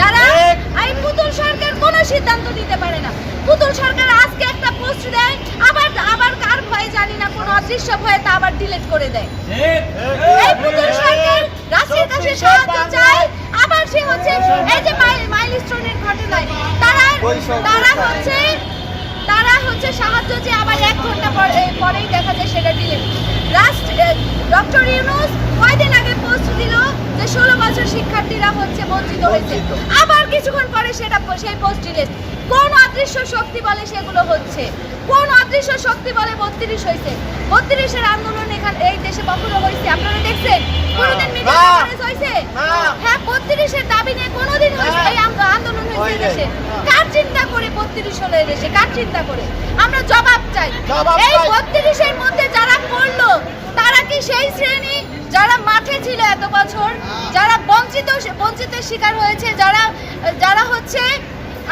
যারা। এই পুতুল সরকার কোনো সিদ্ধান্ত নিতে পারে না। পুতুল সরকার আজকে একটা পোস্ট দেয় আবার আবার কার ভয়ে জানি না কোন অদৃশ্য ভয়ে তা আবার ডিলিট করে দেয়। এই পুতুল সরকার রাশির কাছে সাহায্য চায় আবার সে হচ্ছে এই যে মাইলস্টোনের ঘটনায় তারা তারা হচ্ছে তারা হচ্ছে সাহায্য যে আবার এক ঘণ্টা পরে পরেই দেখা যায় সেটা ডিলিট রাষ্ট্র ডক্টর ইউনুস কয়দিন আগে পোস্ট দিল যে ষোলো বছর শিক্ষার্থীরা হচ্ছে বঞ্চিত হয়েছে। আবার কিছুক্ষণ পরে সেটা সেই পোস্ট ডিলিট কোন অদৃশ্য শক্তি বলে সেগুলো হচ্ছে? কোন অদৃশ্য শক্তি বলে বত্রিশ হয়েছে? বত্রিশের আন্দোলন এখানে এই দেশে কখনো হয়েছে? আপনারা দেখছেন? কোনোদিন মিডিয়া হয়েছে? হ্যাঁ বত্রিশের দাবি নিয়ে কোনোদিন হয়েছে এই আন্দোলন হয়েছে হয়। দেশে। কার চিন্তা করে বত্রিশ হলো দেশে? কার চিন্তা করে? আমরা জবাব চাই। এই। বত্রিশের মধ্যে যারা করল তারা কি সেই শ্রেণি যারা মাঠে ছিল এত বছর যারা বঞ্চিত বঞ্চিতের শিকার হয়েছে যারা যারা হচ্ছে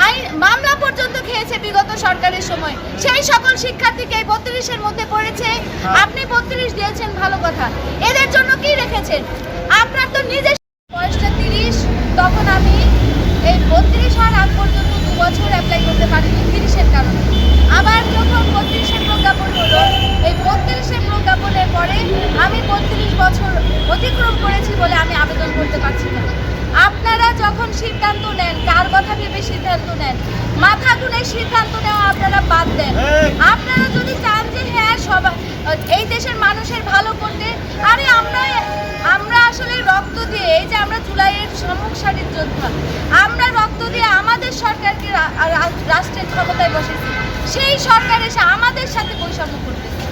আইন মামলা পর্যন্ত খেয়েছে বিগত সরকারের সময়। সেই সকল শিক্ষার্থীকে এই বত্রিশের মধ্যে পড়েছে আপনি বত্রিশ দিয়েছেন ভালো কথা। এদের জন্য কি রেখেছেন? আপনার তো নিজের বয়সটা তিরিশ তখন আমি এই বত্রিশ হওয়ার আগ পর্যন্ত দু বছর অ্যাপ্লাই করতে পারিনি তিরিশের কারণে। আবার যখন বত্রিশের প্রজ্ঞাপন হলো এই বত্রিশের প্রজ্ঞাপনের পরে আমি বত্রিশ বছর অতিক্রম করেছি বলে আমি আবেদন করতে পারছি না আপনারা যখন সিদ্ধান্ত নেন কার কথা ভেবে সিদ্ধান্ত নেন? মাথা গুনে সিদ্ধান্ত নেওয়া আপনারা বাদ দেন। আপনারা যদি চান যে হ্যাঁ সবাই এই দেশের মানুষের ভালো করতে আরে আমরা আমরা আসলে রক্ত দিয়ে এই যে আমরা জুলাইয়ের সম্মুখ সারির যোদ্ধা আমরা রক্ত দিয়ে আমাদের সরকারকে রাষ্ট্রের ক্ষমতায় বসেছি। সেই সরকার এসে আমাদের সাথে বৈষম্য করতেছে।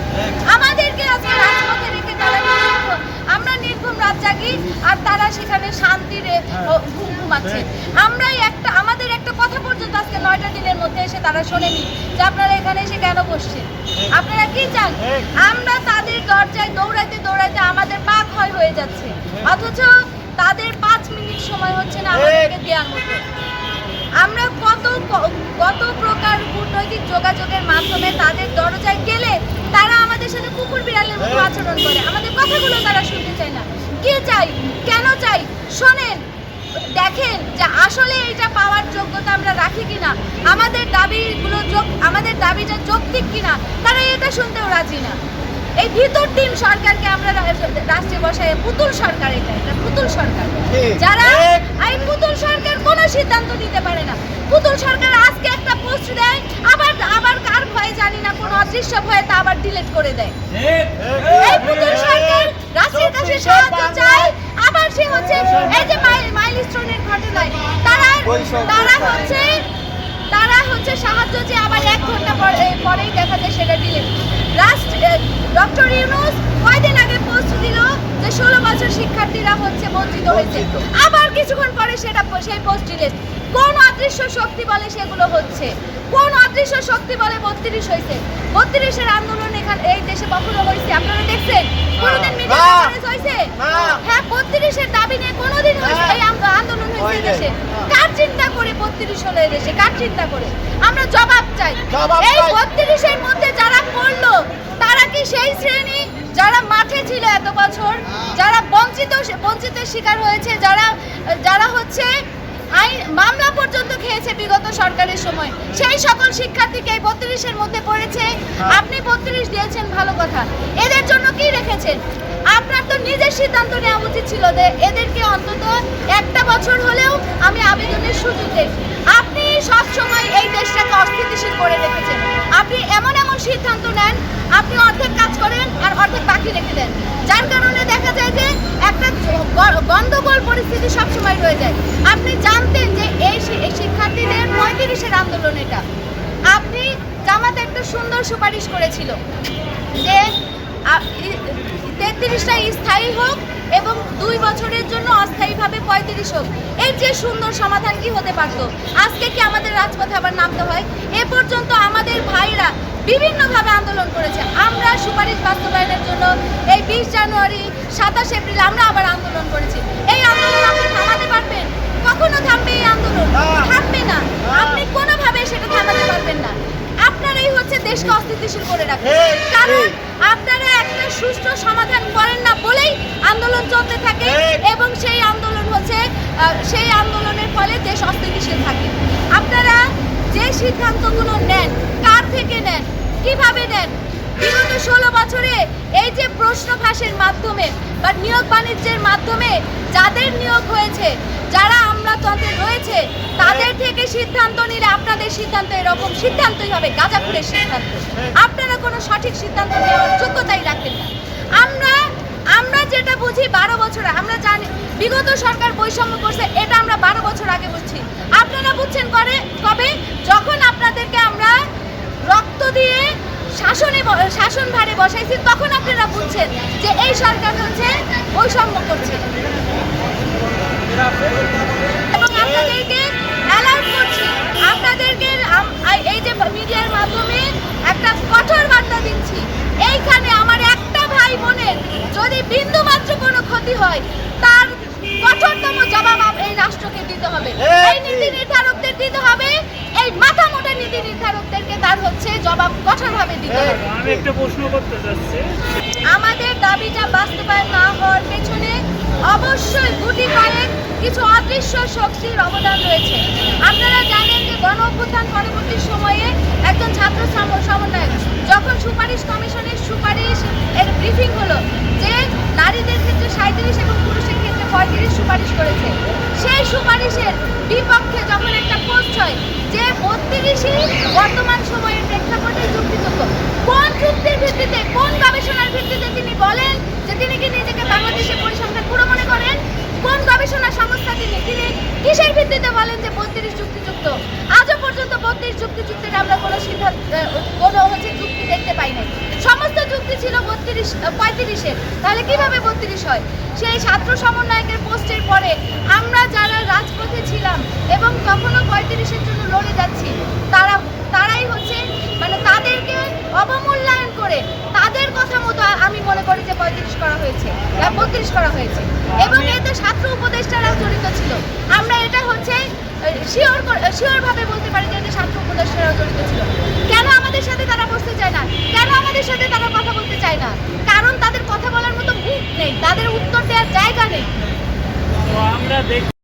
আমাদেরকে আজকে রাজপথে রেখে তারা নির্ঘুম- আমরা নির্ঘুম রাত জাগি আর তারা সেখানে শান্তিরে ও, ঘুম ঘুমাচ্ছে। আমরাই একটা আমাদের একটা কথা পর্যন্ত আজকে নয়টা দিনের মধ্যে এসে তারা শোনেনি যে আপনারা এখানে এসে কেন বসছেন। আপনারা কি চান? আমরা তাদের দরজায় দৌড়াইতে দৌড়াইতে আমাদের পা ক্ষয় হয়ে যাচ্ছে। অথচ তাদের পাঁচ মিনিট সময় হচ্ছে না আমাদেরকে দেওয়ার মতো। আমরা কত কত প্রকার কূটনৈতিক যোগাযোগের মাধ্যমে তাদের দরজায় গেলে তারা আমাদের সাথে কুকুর বিড়ালের মতো আচরণ করে। আমাদের কথাগুলো তারা শুনতে চায় না। কে চাই কেন চাই? শোনেন দেখেন যে আসলে এটা পাওয়ার যোগ্যতা আমরা রাখি কিনা। আমাদের দাবিগুলো যোগ আমাদের দাবিটা যৌক্তিক কিনা তারা এটা শুনতেও রাজি না। এই ভিতর টিম সরকারকে আমরা রাষ্ট্রে বসায় পুতুল সরকার এটা এটা পুতুল সরকার। যারা। এই পুতুল সরকার কোনো সিদ্ধান্ত নিতে পারে না। পুতুল সরকার আজকে একটা পোস্ট দেয় আবার আবার কার ভয়ে জানি না কোন অদৃশ্য ভয়ে তা আবার ডিলিট করে দেয়। এই পুতুল সরকার রাশির কাছে সাহায্য চাই। আবার সে হচ্ছে এই যে মাইলস্টোনের ঘটনায়। তারা তারা হচ্ছে তারা হচ্ছে সাহায্য যে আবার এক ঘণ্টা পরে পরেই দেখা যায় সেটা ডিলিট। রাষ্ট্র ডক্টর ইউনুস কয়দিন আগে পোস্ট দিল যে ষোলো বছর শিক্ষার্থীরা হচ্ছে বঞ্চিত হয়েছে। আবার কিছুক্ষণ পরে সেটা সেই পোস্ট ডিলিট কোন অদৃশ্য শক্তি বলে সেগুলো হচ্ছে? কোন অদৃশ্য শক্তি বলে বত্রিশ হয়েছে? বত্রিশের আন্দোলন এখানে এই দেশে কখনো হয়েছে? আপনারা দেখছেন? কোনোদিন মিডিয়া হয়েছে? হ্যাঁ বত্রিশের দাবি নিয়ে কোনোদিন হয়েছে? না। এই আন্দোলন হয়েছে হয়। দেশে। কার চিন্তা করে বত্রিশ হলো দেশে? কার চিন্তা করে? আমরা জবাব চাই। এই বত্রিশের মধ্যে যারা করল কি সেই শ্রেণি যারা মাঠে ছিল এত বছর যারা বঞ্চিত বঞ্চিতের শিকার হয়েছে যারা যারা হচ্ছে আইন মামলা পর্যন্ত খেয়েছে বিগত সরকারের সময়। সেই সকল শিক্ষার্থীকে এই বত্রিশের মধ্যে পড়েছে। আপনি বত্রিশ দিয়েছেন ভালো কথা। এদের জন্য কি রেখেছেন? আপনার তো নিজের সিদ্ধান্ত নেওয়া উচিত ছিল যে এদেরকে অন্তত একটা বছর হলেও আমি আবেদনের সুযোগ দেই আপনি সবসময় এই দেশটাকে অস্থিতিশীল করে রেখেছেন। আপনি এমন এমন সিদ্ধান্ত নেন আপনি অর্ধেক কাজ করেন আর অর্ধেক বাকি রেখে দেন। যার কারণে দেখা যায় যে একটা গন্ডগোল পরিস্থিতি সবসময় রয়ে যায়। আপনি জানতেন যে এই শিক্ষার্থীদের পঁয়ত্রিশের আন্দোলন এটা। আপনি জামাতে একটা সুন্দর সুপারিশ করেছিল যে তেত্রিশটা স্থায়ী হোক এবং দুই বছরের জন্য অস্থায়ীভাবে পঁয়ত্রিশ হোক। এর যে সুন্দর সমাধান কি হতে পারত? আজকে কি আমাদের রাজপথে আবার নামতে হয়? এ পর্যন্ত আমাদের ভাইরা বিভিন্নভাবে আন্দোলন করেছে। আমরা সুপারিশ বাস্তবায়নের জন্য এই বিশ জানুয়ারি সাতাশ এপ্রিল আমরা আবার আন্দোলন করেছি। এই আন্দোলন আপনি থামাতে পারবেন? কখনো থামবে এই আন্দোলন? থামবে না। আপনি কোনোভাবে সেটা থামাতে পারবেন না। আপনারাই হচ্ছে দেশকে অস্থিতিশীল করে রাখেন। কারণ আপনারা একটা সুষ্ঠু সমাধান করেন না বলেই আন্দোলন চলতে থাকে এবং সেই আন্দোলন হচ্ছে সেই আন্দোলনের ফলে দেশ অস্থিতিশীল থাকে। আপনারা যে সিদ্ধান্তগুলো নেন থেকে নেন? কীভাবে নেন? বিগত ষোলো বছরে এই যে প্রশ্ন ফাঁসের মাধ্যমে বা নিয়োগ বাণিজ্যের মাধ্যমে যাদের নিয়োগ হয়েছে, যারা আমলাতন্ত্রে রয়েছে, তাদের থেকে সিদ্ধান্ত নিলে আপনাদের সিদ্ধান্ত এরকম সিদ্ধান্তই হবে, গাজাপুরের সিদ্ধান্ত। আপনারা কোনো সঠিক সিদ্ধান্ত নেওয়ার যোগ্যতাই রাখেন না। আমরা আমরা যেটা বুঝি বারো বছর, আমরা জানি বিগত সরকার বৈষম্য করছে, এটা আমরা বারো বছর আগে বুঝছি। আপনারা বুঝছেন করে, কবে যখন আপনাদেরকে আমরা রক্ত দিয়ে শাসনে ব- শাসন ভারে বসাইছি তখন আপনারা বুঝছেন যে এই সরকার হচ্ছে বৈষম্য করছে। এবং আপনাদেরকে অ্যালার্ট করছি আপনাদেরকে এই যে মিডিয়ার মাধ্যমে একটা কঠোর বার্তা দিচ্ছি। এইখানে আমার একটা ভাই বোনের যদি বিন্দু মাত্র কোনো ক্ষতি হয় তার কঠোরতম জবাব এই রাষ্ট্রকে দিতে হবে। এই নীতি নির্ধারকদের দিতে হবে এই মাথা নীতি নির্ধারকদেরকে তার হচ্ছে জবাব কঠোরভাবে দিতে হবে। আমি একটা প্রশ্ন করতে চাচ্ছি আমাদের দাবিটা বাস্তবায়ন না হওয়ার পেছনে অবশ্যই গুটি কয়েক কিছু অদৃশ্য শক্তির অবদান রয়েছে। আপনারা জানেন যে গণ অভ্যুত্থান পরবর্তী সময়ে একজন ছাত্র সম- সমন্বয়ক যখন সুপারিশ কমিশনের সুপারিশ এর ব্রিফিং হলো যে নারীদের ক্ষেত্রে সাঁত্রিশ এবং পুরুষের ক্ষেত্রে পঁয়ত্রিশ সুপারিশ করেছে সেই সুপারিশের বিপক্ষে যখন একটা পোস্ট হয় যে বত্রিশই বর্তমান সময়ের প্রেক্ষাপটে যুক্তিযুক্ত। কোন যুক্তির ভিত্তিতে, কোন গবেষণার ভিত্তিতে তিনি বলেন যে তিনি কি নিজেকে বাংলাদেশের পরিসংখ্যান পুরো মনে করেন? কোন গবেষণা সংস্থা তিনি তিনি কিসের ভিত্তিতে বলেন যে বত্রিশ যুক্তিযুক্ত? আজও পর্যন্ত বত্রিশ যুক্তিযুক্তের আমরা কোনো সিদ্ধান্ত, কোনো হচ্ছে যুক্তি দেখতে পাই নাই। সমস্ত ছিল বত্রিশ পঁয়ত্রিশের তাহলে কীভাবে বত্রিশ হয়? সেই ছাত্র সমন্বয়কের পোস্টের পরে আমরা যারা রাজপথে ছিলাম এবং তখনও পঁয়ত্রিশের জন্য লড়ে যাচ্ছি তারা তারাই হচ্ছে মানে তাদেরকে অবমূল্যায়ন করে তাদের কথা মতো আমি মনে করি যে পঁয়ত্রিশ করা হয়েছে বত্রিশ করা হয়েছে। এবং এতে ছাত্র উপদেষ্টারাও জড়িত ছিল। আমরা এটা হচ্ছে শিওর শিওর ভাবে বলতে পারি যে এতে ছাত্র উপদেষ্টারাও জড়িত ছিল। কেন আমাদের সাথে তারা বসতে চায় না। কেন আমাদের সাথে তারা কথা বলতে চায় না? কারণ তাদের কথা বলার মতো মুখ নেই। তাদের উত্তর দেওয়ার জায়গা নেই। আমরা